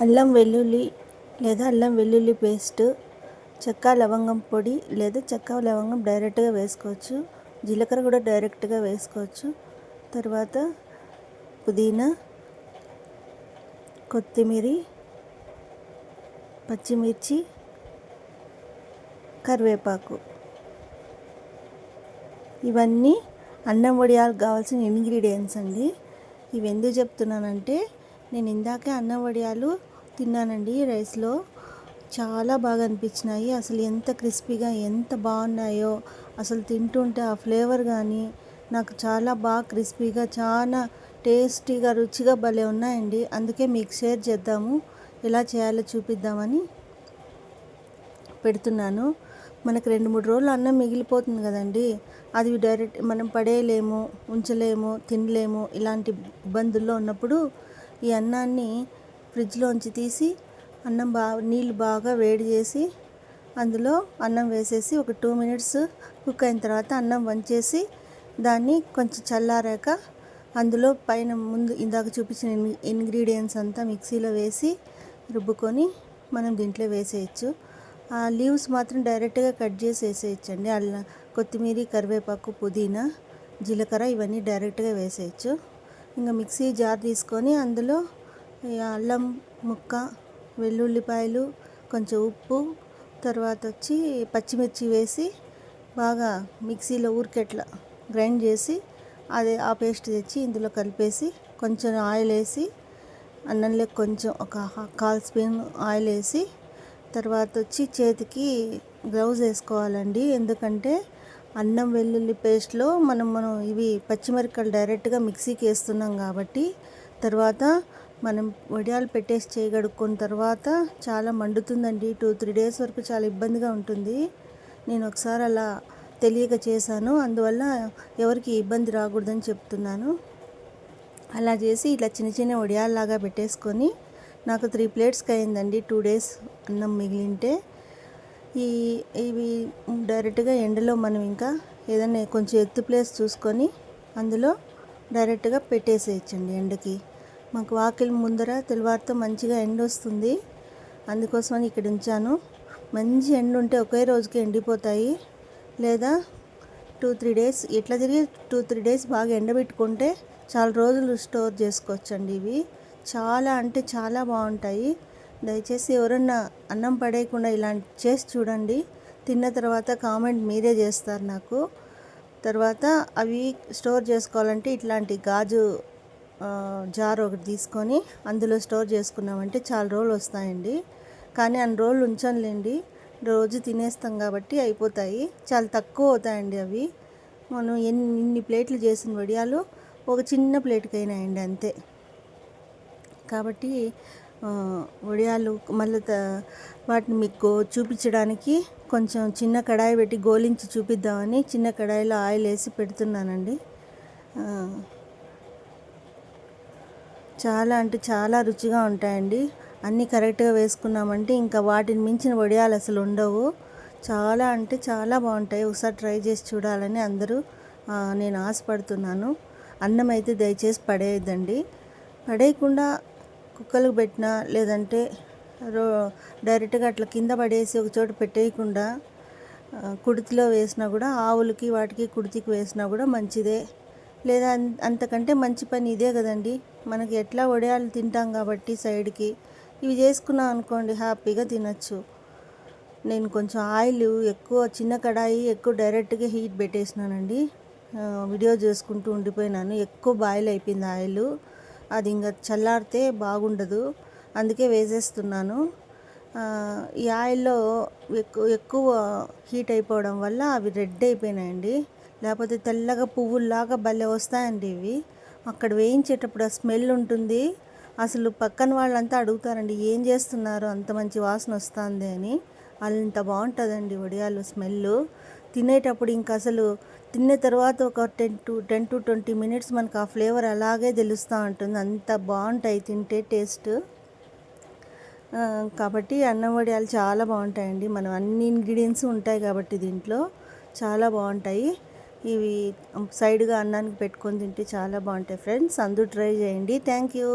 అల్లం వెల్లుల్లి లేదా అల్లం వెల్లుల్లి పేస్ట్ చెక్క లవంగం పొడి లేదా చెక్క లవంగం డైరెక్ట్గా వేసుకోవచ్చు. జీలకర్ర కూడా డైరెక్ట్గా వేసుకోవచ్చు. తర్వాత పుదీనా కొత్తిమీర పచ్చిమిర్చి కరివేపాకు. ఇవన్నీ అన్నం వడియాలకు కావాల్సిన ఇంగ్రీడియంట్స్ అండి. ఇవి ఎందుకు చెప్తున్నానంటే నేను ఇందాకే అన్నం వడియాలు తిన్నానండి రైస్లో. చాలా బాగా అనిపించినాయి. అసలు ఎంత క్రిస్పీగా ఎంత బాగున్నాయో అసలు తింటుంటే ఆ ఫ్లేవర్ కానీ నాకు చాలా బాగా క్రిస్పీగా చాలా టేస్టీగా రుచిగా భలే ఉన్నాయండి. అందుకే మీకు షేర్ చేద్దాము. ఎలా చేయాలో చూపిద్దామని పెడుతున్నాను. మనకు రెండు మూడు రోజులు అన్నం మిగిలిపోతుంది కదండి. అది డైరెక్ట్ మనం పడేయలేము ఉంచలేము తినలేము ఇలాంటి ఇబ్బందుల్లో ఉన్నప్పుడు ఈ అన్నాన్ని ఫ్రిడ్జ్లోంచి తీసి అన్నం బాగా నీళ్ళు బాగా వేడి చేసి అందులో అన్నం వేసేసి ఒక టూ మినిట్స్ కుక్ అయిన తర్వాత అన్నం వంచేసి దాన్ని కొంచెం చల్లారాక అందులో పైన ముందు ఇందాక చూపించిన ఇంగ్రీడియంట్స్ అంతా మిక్సీలో వేసి రుబ్బుకొని మనం దీంట్లో వేసేయచ్చు. ఆ లీవ్స్ మాత్రం డైరెక్ట్గా కట్ చేసి వేసేయచ్చండి. అల్లం కొత్తిమీర కరివేపాకు పుదీనా జీలకర్ర ఇవన్నీ డైరెక్ట్గా వేసేయచ్చు. ఇంకా మిక్సీ జార్ తీసుకొని అందులో అల్లం ముక్క వెల్లుల్లిపాయలు కొంచెం ఉప్పు తర్వాత వచ్చి పచ్చిమిర్చి వేసి బాగా మిక్సీలో ఊరికెట్లా గ్రైండ్ చేసి అదే ఆ పేస్ట్ తెచ్చి ఇందులో కలిపేసి కొంచెం ఆయిల్ వేసి అన్నంలో కొంచెం ఒక కాల్ స్పూన్ ఆయిల్ వేసి తర్వాత వచ్చి చేతికి గ్లౌజ్ వేసుకోవాలండి. ఎందుకంటే అన్నం వెల్లుల్లి పేస్ట్లో మనం మనం ఇవి పచ్చిమిరపకాయలు డైరెక్ట్గా మిక్సీకి వేస్తున్నాం కాబట్టి తర్వాత మనం వడియాలు పెట్టేసి చేయగడుక్కున్న తర్వాత చాలా మండుతుందండి. టూ త్రీ డేస్ వరకు చాలా ఇబ్బందిగా ఉంటుంది. నేను ఒకసారి అలా తెలియక చేశాను. అందువల్ల ఎవరికి ఇబ్బంది రాకూడదని చెప్తున్నాను. అలా చేసి ఇట్లా చిన్న చిన్న వడియాల్లాగా పెట్టేసుకొని నాకు త్రీ ప్లేట్స్కి అయిందండి. టూ డేస్ అన్నం మిగిలింటే ఈ ఇవి డైరెక్ట్గా ఎండలో మనం ఇంకా ఏదైనా కొంచెం ఎత్తు ప్లేస్ చూసుకొని అందులో డైరెక్ట్గా పెట్టేసేయచ్చండి ఎండకి. మాకు వాకిలి ముందర తెల్లవారితో మంచిగా ఎండ వస్తుంది. అందుకోసం ఇక్కడ ఉంచాను. మంచి ఎండ ఉంటే ఒకే రోజుకి ఎండిపోతాయి. లేదా టూ త్రీ డేస్ ఎట్లా తిరిగి టూ త్రీ డేస్ బాగా ఎండబెట్టుకుంటే చాలా రోజులు స్టోర్ చేసుకోవచ్చండి ఇవి. చాలా అంటే చాలా బాగుంటాయి. దయచేసి ఎవరన్నా అన్నం పడేయకుండా ఇలాంటి చేసి చూడండి. తిన్న తర్వాత కామెంట్ మీరే చేస్తారు నాకు. తర్వాత అవి స్టోర్ చేసుకోవాలంటే ఇట్లాంటి గాజు జార్ ఒకటి తీసుకొని అందులో స్టోర్ చేసుకున్నామంటే చాలా రోజులు వస్తాయండి. కానీ అన్ని రోజులు ఉంచంలేండి రోజు తినేస్తాం కాబట్టి అయిపోతాయి. చాలా తక్కువ అవుతాయండి అవి. మనం ఎన్ని ఇన్ని ప్లేట్లు చేసిన వడియాలు ఒక చిన్న ప్లేట్కి అయినాయండి అంతే. కాబట్టి వడియాలు మళ్ళీ వాటిని మీకు చూపించడానికి కొంచెం చిన్న కడాయి పెట్టి గోలించి చూపిద్దామని చిన్న కడాయిలో ఆయిల్ వేసి పెడుతున్నానండి. చాలా అంటే చాలా రుచిగా ఉంటాయండి. అన్నీ కరెక్ట్గా వేసుకున్నామంటే ఇంకా వాటిని మించిన వడియాలు అసలు ఉండవు. చాలా అంటే చాలా బాగుంటాయి. ఒకసారి ట్రై చేసి చూడాలని అందరూ నేను ఆశపడుతున్నాను. అన్నం అయితే దయచేసి పడేయద్దండి. పడేయకుండా కుక్కలకు పెట్టినా లేదంటే రో డైరెక్ట్గా అట్లా కింద పడేసి ఒక చోట పెట్టేయకుండా కుడితిలో వేసినా కూడా ఆవులకి వాటికి కుడితికి వేసినా కూడా మంచిదే. లేదా అంతకంటే మంచి పని ఇదే కదండి. మనకి ఎట్లా వడియాలు తింటాం కాబట్టి సైడ్కి. ఇవి చేసుకున్నాం అనుకోండి హ్యాపీగా తినచ్చు. నేను కొంచెం ఆయిల్ ఎక్కువ చిన్న కడాయి ఎక్కువ డైరెక్ట్గా హీట్ పెట్టేసినానండి. వీడియో చేసుకుంటూ ఉండిపోయినాను. ఎక్కువ బాయిల్ అయిపోయింది ఆయిల్. అది ఇంకా చల్లారితే బాగుండదు. అందుకే వేసేస్తున్నాను. ఈ ఆయిల్లో ఎక్కువ ఎక్కువ హీట్ అయిపోవడం వల్ల అవి రెడ్ అయిపోయినాయండి. లేకపోతే తెల్లగా పువ్వుల్లాగా భలే వస్తాయండి ఇవి. అక్కడ వేయించేటప్పుడు ఆ స్మెల్ ఉంటుంది. అసలు పక్కన వాళ్ళంతా అడుగుతారండి ఏం చేస్తున్నారు? అంత మంచి వాసన వస్తుంది అని. అంత బాగుంటుందండి వడియాలు స్మెల్ తినేటప్పుడు ఇంకా అసలు తిన్న తర్వాత ఒక ten to ten to twenty minutes మనకు ఆ ఫ్లేవర్ అలాగే తెలుస్తూ ఉంటుంది. అంత బాగుంటాయి తింటే టేస్ట్. కాబట్టి అన్నం వడియాలు చాలా బాగుంటాయండి. మనం అన్ని ఇంగ్రీడియంట్స్ ఉంటాయి కాబట్టి దీంట్లో చాలా బాగుంటాయి. ఇవి సైడ్గా అన్నానికి పెట్టుకొని తింటే చాలా బాగుంటాయి ఫ్రెండ్స్. అందరూ ట్రై చేయండి. Thank you.